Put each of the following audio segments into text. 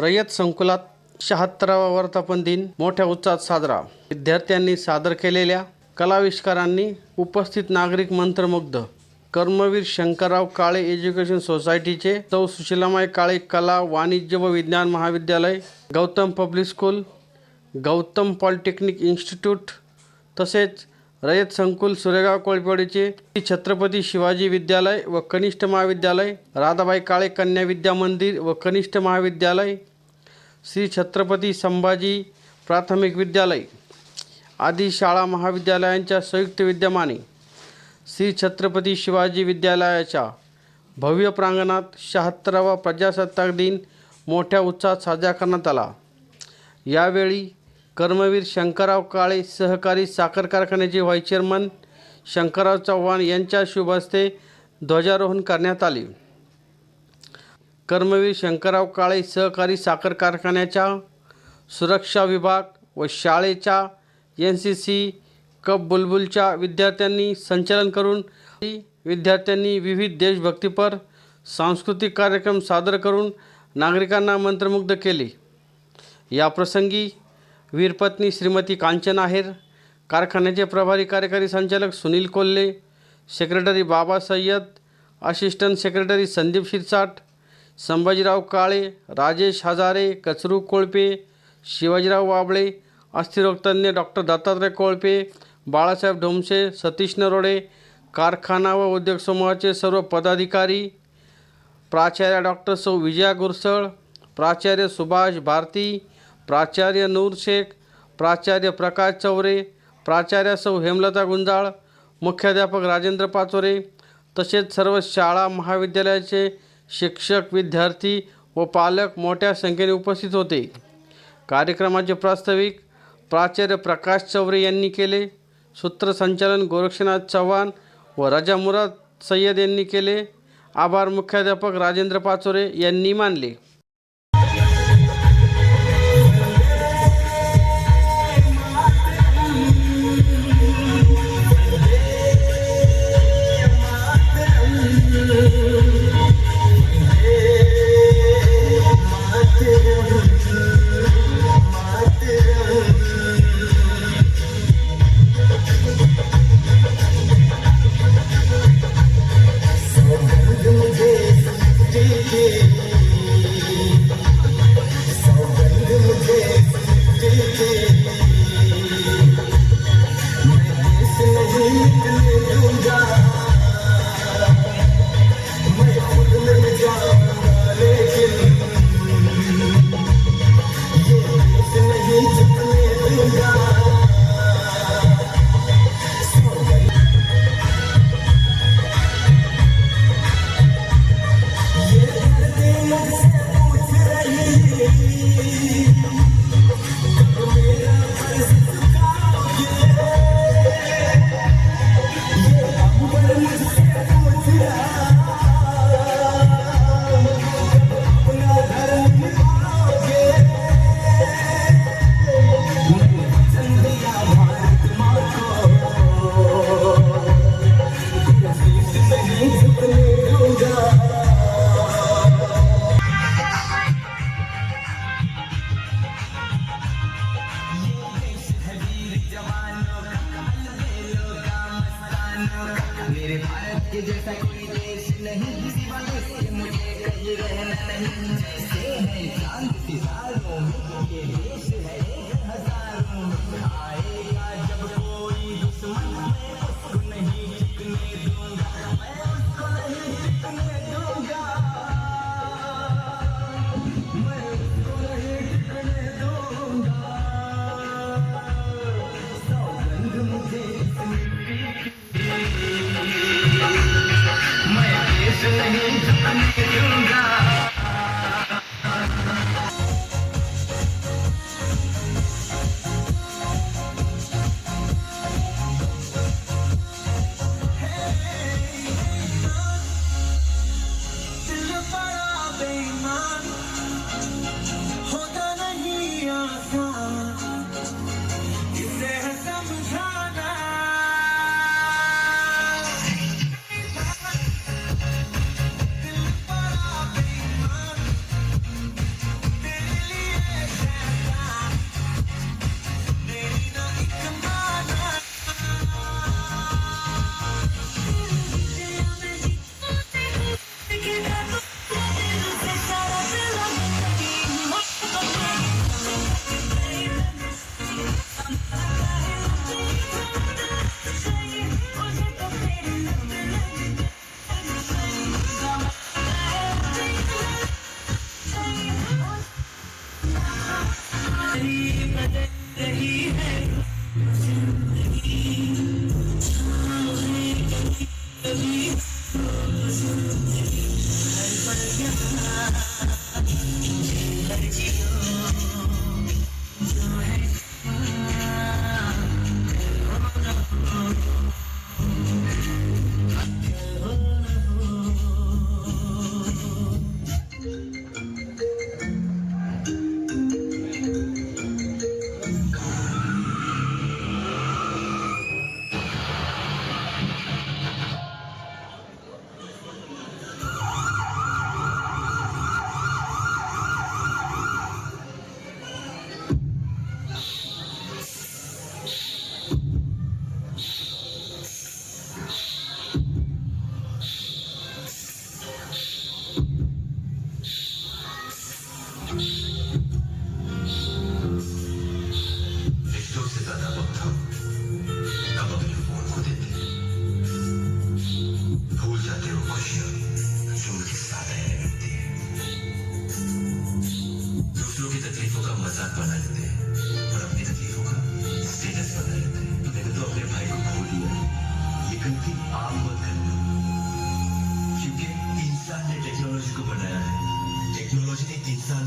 रयत संकुलात शहात्तरावा वर्धापन दिन मोठ्या उत्साहात साजरा. विद्यार्थ्यांनी सादर केलेल्या कलाविष्कारांनी उपस्थित नागरिक मंत्रमुग्ध. कर्मवीर शंकरराव काळे एज्युकेशन सोसायटीचे चौ सुशीलामाई काळे कला वाणिज्य व विज्ञान महाविद्यालय Gautam public school Gautam polytechnic institute तसेच रयत संकुल सुरेगाव कोळपेवाडीचे छत्रपती शिवाजी विद्यालय व कनिष्ठ महाविद्यालय राधाबाई काळे कन्या विद्या मंदिर व कनिष्ठ महाविद्यालय श्री छत्रपती संभाजी प्राथमिक विद्यालय आदी शाळा महाविद्यालयांच्या संयुक्त विद्यमाने श्री छत्रपती शिवाजी विद्यालयाच्या भव्य प्रांगणात शहात्तरावा प्रजासत्ताक दिन मोठ्या उत्साहात साजरा करण्यात आला. यावेळी कर्मवीर शंकरराव काळे सहकारी साखर कारखान्याचे व्हाईस चेअरमन शंकरराव चव्हाण यांच्या शुभ हस्ते ध्वजारोहण करण्यात आले. कर्मवीर शंकरराव काळे सहकारी साखर कारखान्याच्या सुरक्षा विभाग व शाळेच्या एन सी सी कप बुलबुलच्या विद्यार्थ्यांनी संचालन करून विद्यार्थ्यांनी विविध देशभक्तीपर सांस्कृतिक कार्यक्रम सादर करून नागरिकांना मंत्रमुग्ध केले. याप्रसंगी वीरपत्नी श्रीमती कांचन आहेर कारखान्याचे प्रभारी कार्यकारी संचालक Sunil Kolhe secretary Baba Sayyad assistant secretary Sandeep Shirsat Sambhajirao Kale Rajesh Hazare Kachru Kolpe Shivajirao Wable अस्थिरोगतज्ञ doctor Dattatray Kolpe Balasaheb Dhomse Satish Narode कारखाना व उद्योग समूहाचे सर्व पदाधिकारी प्राचार्य डॉक्टर सौ विजया गुरसळ प्राचार्य सुभाष भारती प्राचार्य नूर शेख प्राचार्य प्रकाश चौरे प्राचार्य सौ हेमलता गुंजाळ मुख्याध्यापक राजेंद्र पाचोरे तसेच सर्व शाळा महाविद्यालयाचे शिक्षक विद्यार्थी व पालक मोठ्या संख्येने उपस्थित होते. कार्यक्रमाचे प्रास्ताविक प्राचार्य प्रकाश चौरे यांनी केले. सूत्रसंचालन गोरक्षनाथ चव्हाण व राजा मुराद सय्यद यांनी केले. आभार मुख्याध्यापक राजेंद्र पाचोरे यांनी मानले.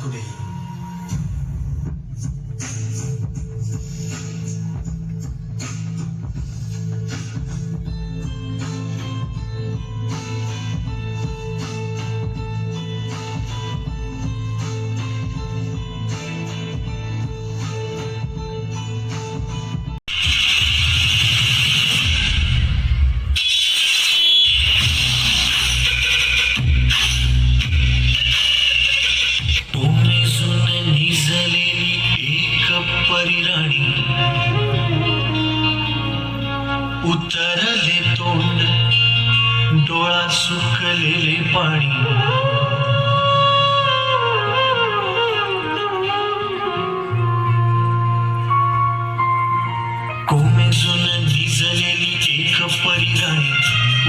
분의 2 सुकलेले पाणी. कोमेजून भिजलेली एक परिराणी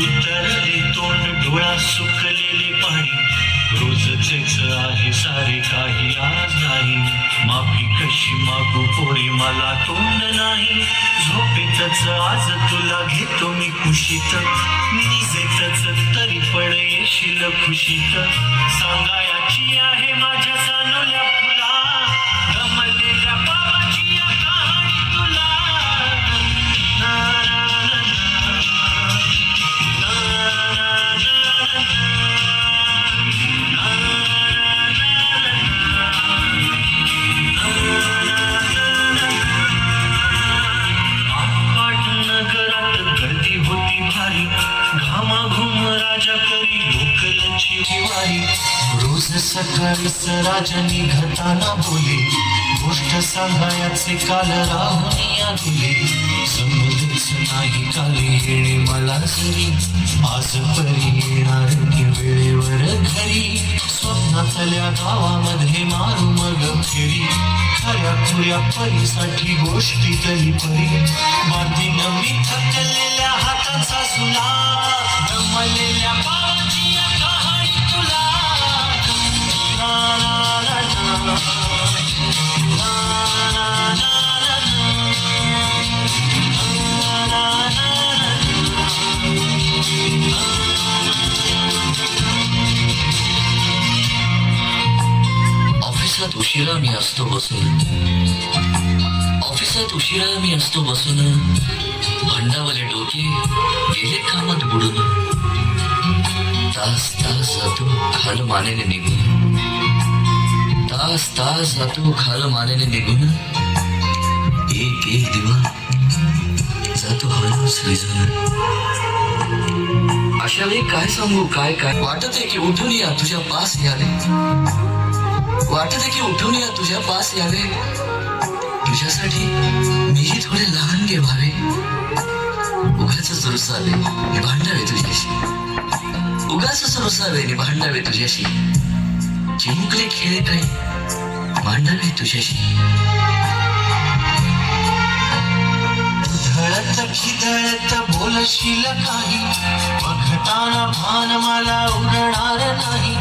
उतरले तोंड डोळा सुकलेले पाणी. रोजचेच आहे सारे काही आज नाही. माफी कशी मागू पुढे मला तोंड नाही. झोपेतच आज तुला घेतो मी कुशीत निजेतच तरी पण येशील खुशीत सांगायची आहे माझ्या सकाळीच राजा निघताना बोले गोष्ट सांगायचे काल राहुनिया दिले समजच नाही काली येणे मला जरी आज परी येणार की वेळेवर घरी. स्वप्नातल्या गावामध्ये मारू मग फेरी. खऱ्या खुऱ्या परीसाठी गोष्टी तरी परी. बांधीन मी थकलेल्या हाताचा सुला दमलेल्या उशिरा मी असतो बसून. ऑफिसात उशिरा मी असतो बसून. भांडावाले डोके गेले कामात बुडून. तास तास जातो खाल मानेने निघून. तास तास जातो खाल मानेने निघून. एक एक दिवा जातो हळूच विझून अशा वेळी काय सांगू काय काय? वाटत आहे की उठून या तुझ्या पास यावे. वाटत की उठून या तुझ्या पास यावे. तुझ्यासाठी मीही थोडे लहान गे व्हावे उगाच रुसावे भांडावे तुझ्याशी. उगाच रुसावे नि भांडावे तुझ्याशी. चिमुकले खेळ काही भांडावे तुझ्याशी. धळत खिदळत बोलशील काही बघताना भान मला उरणार नाही.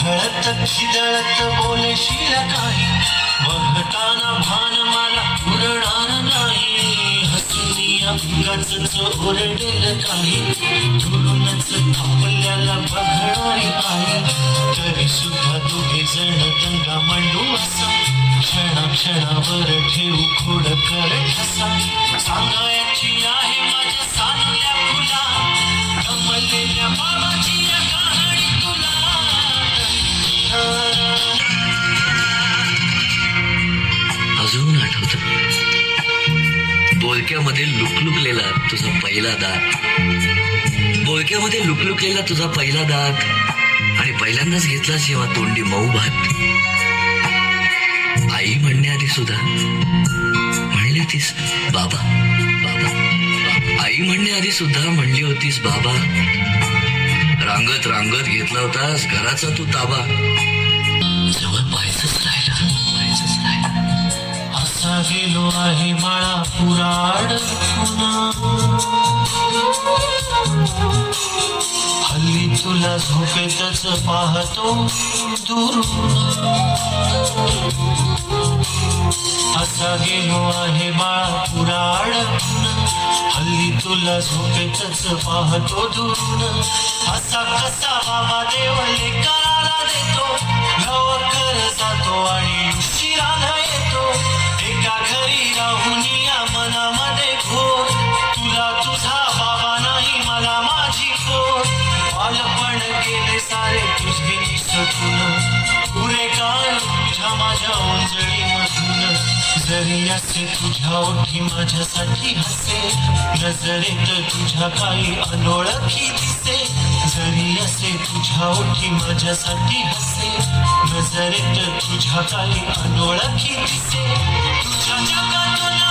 उधळत खिदळत बोलशील काही. बघताना भान मला उरणार नाही. हसुनिया उगाच ओरडेल काही. दुरूनच थांबल्याला बघणारी आई तरी सुद्धा दोघे जण दंगा मांडू असा. क्षणा क्षणावर ठेवू खोड कर ठसा. सांगा बोळक्यामध्ये लुकलुकलेला तुझा पहिला दात. बोळक्यामध्ये लुकलुकलेला तुझा पहिला दात. आणि पहिल्यांदाच घेतला जेव्हा तोंडी मऊ भात. आई म्हणण्याआधी सुद्धा म्हणली होतीस बाबा बाबा. आई म्हणण्याआधी सुद्धा म्हणली होतीस बाबा रांगत रांगत घेतला होतास घराचा तू ताबा. गेलो आहे बाळा पुराड हल्ली तुला झोपेतच पाहतो दुरून असा गेलो आहे बाळा पुराड हल्ली तुला झोपेतच पाहतो दुरून असा कसा बाबा देवले कराला देतो. जातो आणि मधून पुरे काळ तुझ्या माझ्या ओंजळी मधून जरी असे तुझ्या ओठी माझ्यासाठी हसे नजरेत तुझ्या काही अनोळखी दिसे जरी असे तुझ्या ओठी माझ्यासाठी हसे नजरेत तुझ्या काही अनोळखी दिसे. तुझ्या जगात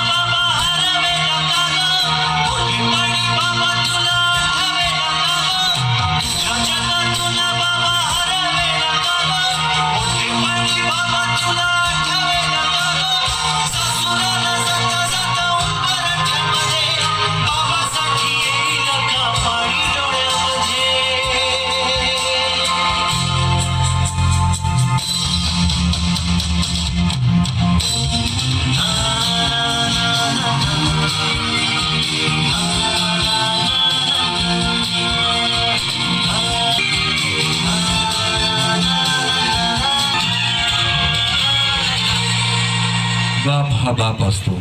बाप असतो.